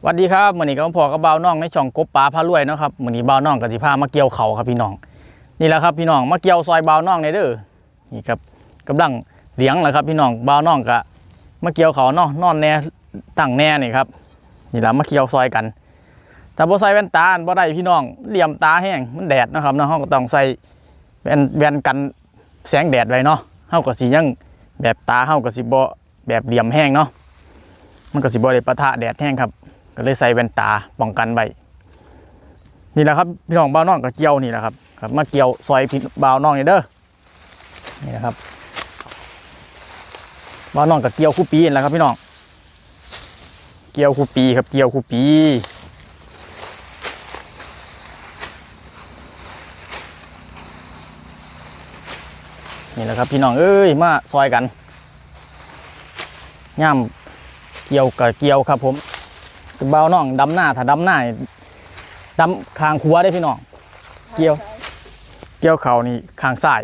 สวัสดีครับมือนี้ก็พอกับบ่าน้องในช่องกบปลาพารวยนะครับมือนี้บ่าน้องก็สิพามาเกี่ยวเขาครับพี่น้อง นี่แหละครับพี่น้องมาเกี่ยวซอยบ่าน้องในเด้อนี่ครับกำลังเลี้ยงแหละครับพี่น้องบ่าน้องก็มาเกี่ยวเขาเนาะนอนแน่ตั้งแน่นี่ครับนี่แหละมาเกี่ยวซอยกัน แต่บ่ใส่แว่นตาบ่ได้พี่น้องเหลี่ยมตาแห้งมันแดดนะครับเนาะเฮาก็ต้องใส่แว่นแว่นกันแสงแดดไว้เนาะเฮาก็สิยังแบบตาเฮาก็สิบ่แบบเหลี่ยมแห้งเนาะมันก็สิบ่ได้ปะทะแดดแห้งครับ ก็เลยใส่แว่นตาป้องกันไว้นี่แหละครับพี่น้องบ่าวน้องกับเกี่ยวนี่แหละครับครับ มาเกี่ยวซอยพี่บ่าวน้องนี่เด้อนี่นะครับบ่าวน้องกับเกี่ยวคู่ปีนี่แหละครับพี่น้องเกี่ยวคู่ปีครับเกี่ยวคู่ปีนี่แหละครับพี่น้องเอ้ยมาซอยกันย่ำเกี่ยวกับเกี่ยวครับผม เบาน้องดำหน้าถ้าดำหน้าดำคางคัวได้พี่น้อง เกี่ยว เกี่ยวเขานี่คางซ้าย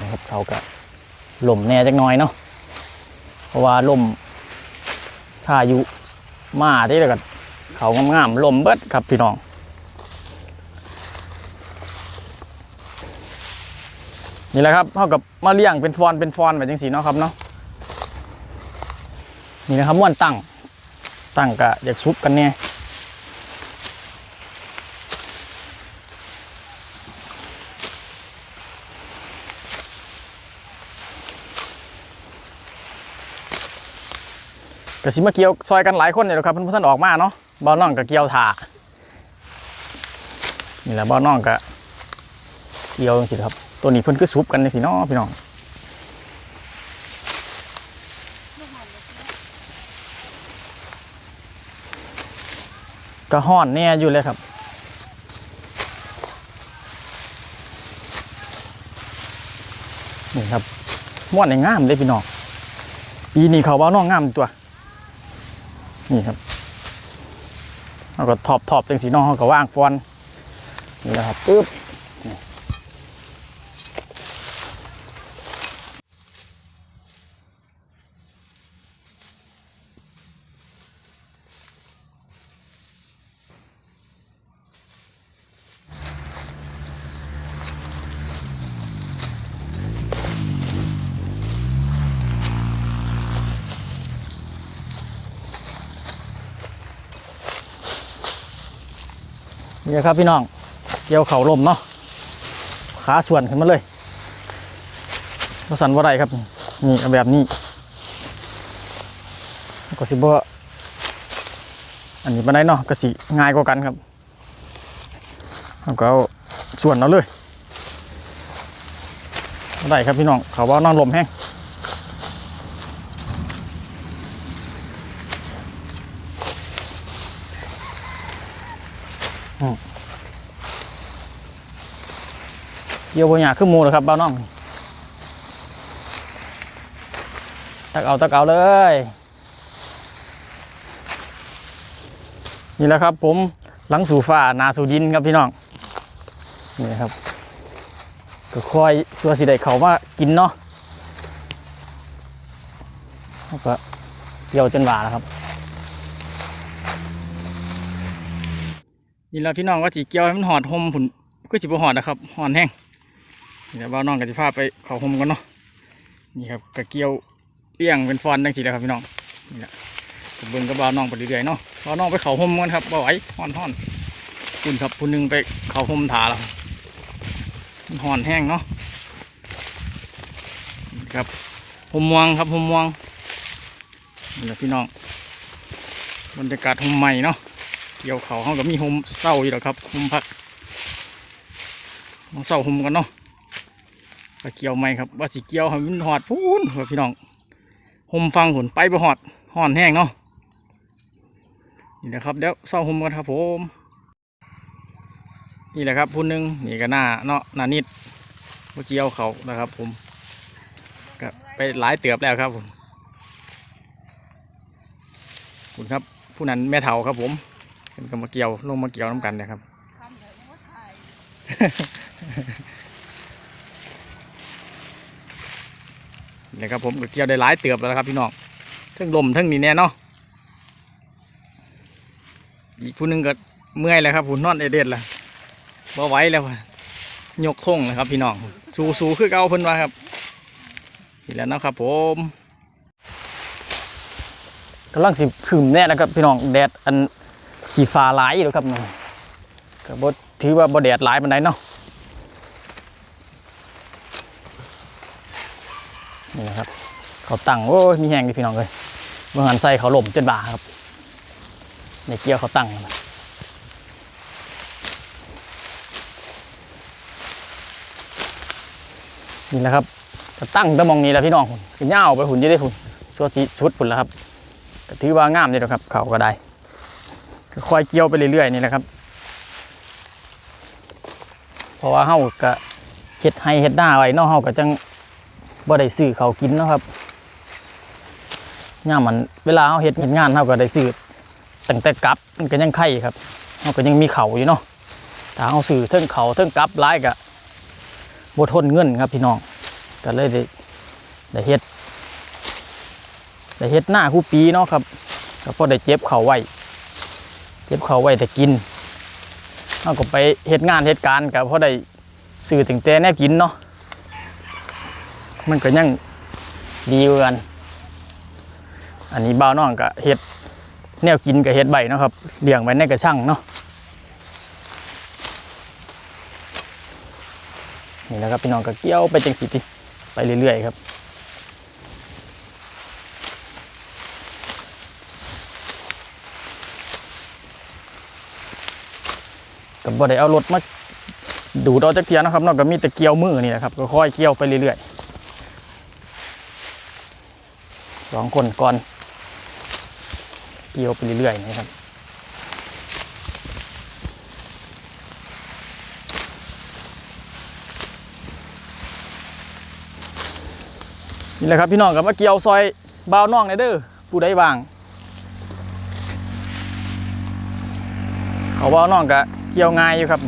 นะครับเขาก็ลมแน่จักหน่อยเนาะเพราะว่าลมถ้าอยู่มาที่เดียวกันเขางามๆลมเบิดครับพี่น้อง นี่แหละครับเท่ากับมาเลี้ยงเป็นฟอนเป็นฟอนแบบจังสีเนาะครับเนาะนี่นะครับม้วนตั้งตั้งกะอยากซุปกันเนี่ยกะสิมาเกี่ยวซอยกันหลายคนเนี่ยแหละครับเพื่อนๆออกมาเนาะบ่าน้องกับเกี่ยวถานี่แหละบ่าน้องกับเกี่ยวจังสิครับ ตัวนี้เพิ่นคือซุปกันในสินาะพี่น้องก็ห่อนเนี่ยอยู่เลยครับนี่ครับม่วนในงามเลยพี่น้องปีนี้เขาว่าน้องงามตัว นี่ครับเราก็ทอบทอบจังสีน้องเขาก็ว่างฟอนนี่นะครับปึ๊บ นี่ครับพี่น้อง เกี่ยวเข่าลมเนาะ ขาส่วนขึ้นมาเลยก็สันว่าไรครับ นี่แบบนี้ ก็สิบ่อันนี้มาได้เนาะก็สิง่ายกว่ากันครับแล้วก็ส่วนเอาเลยบ่ได้ครับพี่น้องเขาว่านอนลมแห้ง เกี่ยวบนหยาขึ้นมูเลยครับเบ้าน้อง ตักเอาตักเอาเลย นี่แหละครับ ผมหลังสู่ฟ้านาสู่ดินครับพี่น้อง นี่ครับก็คอยชัวสิได้เขามากินเนาะแล้วก็เกี่ยวจนหวาแล้วครับ นี่แหละพี่น้องก็จีเกียวให้มันหอดหมผุนก็จีบหอดนะครับหอดแห้งเดี๋ยวบ่าวน้องกับสิพาไปเขาหมกันเนาะนี่ครับกระเกียวเปี้ยงเป็นฟอนดังสิแล้วครับพี่น้องนี่แหละเบิ่งกับบ่าวน้องไปเรื่อยๆเนาะบ่าวน้องไปเขาหมกันครับบ่ไหวห่อนห่อนคุณครับผู้หนึงไปเขาหมถาแล้วห่อนแห้งเนาะครับหมมวงครับหมมวงนี่แหละพี่น้องบรรยากาศหมใหม่เนาะ เกี่ยวเขาเขาก็มีห่มเศร้าอยู่แล้วครับห่มพักมาเศร้าห่มกันเนาะไปเกี่ยวไหมครับ ว่าสิเกี่ยวให้มันหอดพูนครับพี่น้องห่มฟังหุ่นไปไปหอดห่อนแห้งเนาะนี่แหละครับเดี๋ยวเศร้าห่มกันครับผมนี่แหละครับพูนหนึ่งนี่ก็หน้าเนาะหน้านิดเมื่อกี้เอาเขานะครับ ผมก็ไปหลายเตือบแล้วครับผมคุณครับ ผู้นั้นแม่เฒ่าครับผม เป็นก็มาเกี่ยวลงมาเกี่ยวน้ำกันนะครับนนี่ครับผมก็เกี่ยวได้หลายเติบแล้วครับพี่น้องเทั้งลมเทั้งนี่แน่เนาะอีกผู้หนึงก็เมื่อยแล้วครับผู้นอนเอเด็ดแล้วบ่ไหวแล้วว่ะยกคงเลยครับพี่น้องสู้สู้คือเก่าเพิ่นว่าครับนี่แหล้วนาะครับผมกำลังสิขึ้นแน่แล้วครับพี่น้องแดดอัน ขี่ฟ้าหลายอยู่แล้วครับนี่ก็บ่ถือว่าบ่แดดหลายปานใดเนาะนี่นะครับ เขาตั้งโอ้ยมีแหงดิพี่น้องเลยเมื่อหันใส่เขาหล่มจนบ่าครับในเกียวเขาตั้งนะนี่แหละครับก็ตั้งตะมองนี้แล้วพี่น้องคุณก็ย่าวไปหุ่นยี่ได้หุ่นสัวสีชุดหุ่นแล้วครับถือว่างามเลยนะครับ เขาก็ได้ คอยเกี่ยวไปเรื่อยๆนี่แหละครับ เพราะว่าเฮาก็เฮ็ดให้เฮ็ดหน้าไว้เนาะเฮาก็จังบ่ได้ซื้อเขากินนะครับย่ามันเวลาเฮาเฮ็ดเฮ็ดงานเฮาก็ได้ซื้อตั้งแต่กลับมันก็ยังไข่ครับเฮาก็ยังมีเขาอยู่เนาะถ้าเฮาซื้อเทิงเขาวเทิงกลับหลายก็บ่ทนเงินครับพี่น้องก็เลยได้ได้เฮ็ดได้เฮ็ดหน้าคู่ปีเนาะครับก็พอได้เจ็บเขาไว้ เจ็บเขาไว้แต่กินเฮาก็ไปเฮ็ดงานเฮ็ดการณ์ก็พอได้ซื้อถึงแต่แนวกินเนาะมันก็ยังดีกว่ากันอันนี้บ่าวน้องก็เฮ็ดแนวกินกับเฮ็ดใบนะครับเลี้ยงไว้ในกระชังเนาะนี่แหละครับพี่น้องก็เกี่ยวไปจังสิไปเรื่อยๆครับ ก็บ่ได้เอารถมาดูดเอาจักเทียนะครับนอกจากมีแต่เกี่ยวมือนี่แหละครับก็ค่อยเกี่ยวไปเรื่อยๆสองคนก่อน เกี่ยวไปเรื่อยๆนะครับนี่แหละครับพี่น้องกับมาเกี่ยวซอยบาวน้องในเด้อผู้ใดว่าง เขาบาวน้องก็ เกี่ยวง่ายอยู่ครับ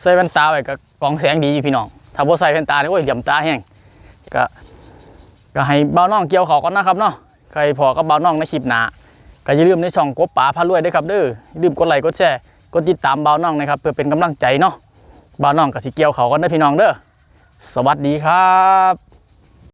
ใส่แว่นตาไว้ก็กองแสงดีอยู่พี่น้อง ถ้าบ่ใส่แว่นตาเนี่ยโอ้ยเหลี่ยมตาแห้งก็ก็ให้เบาน้องเกี่ยวเขาก่อนนะครับเนาะใครพอก็เบาน้องในคลิปหนาก็อย่าลืมในช่องกบป๋าพารวยด้วยครับเด้อลืมกดไลค์กดแชร์กดติดตามเบาน้องนะครับเพื่อเป็นกำลังใจเนาะ บาน้องกับสิเกียวเขากันเด้อพี่น้องเด้อสวัสดีครับ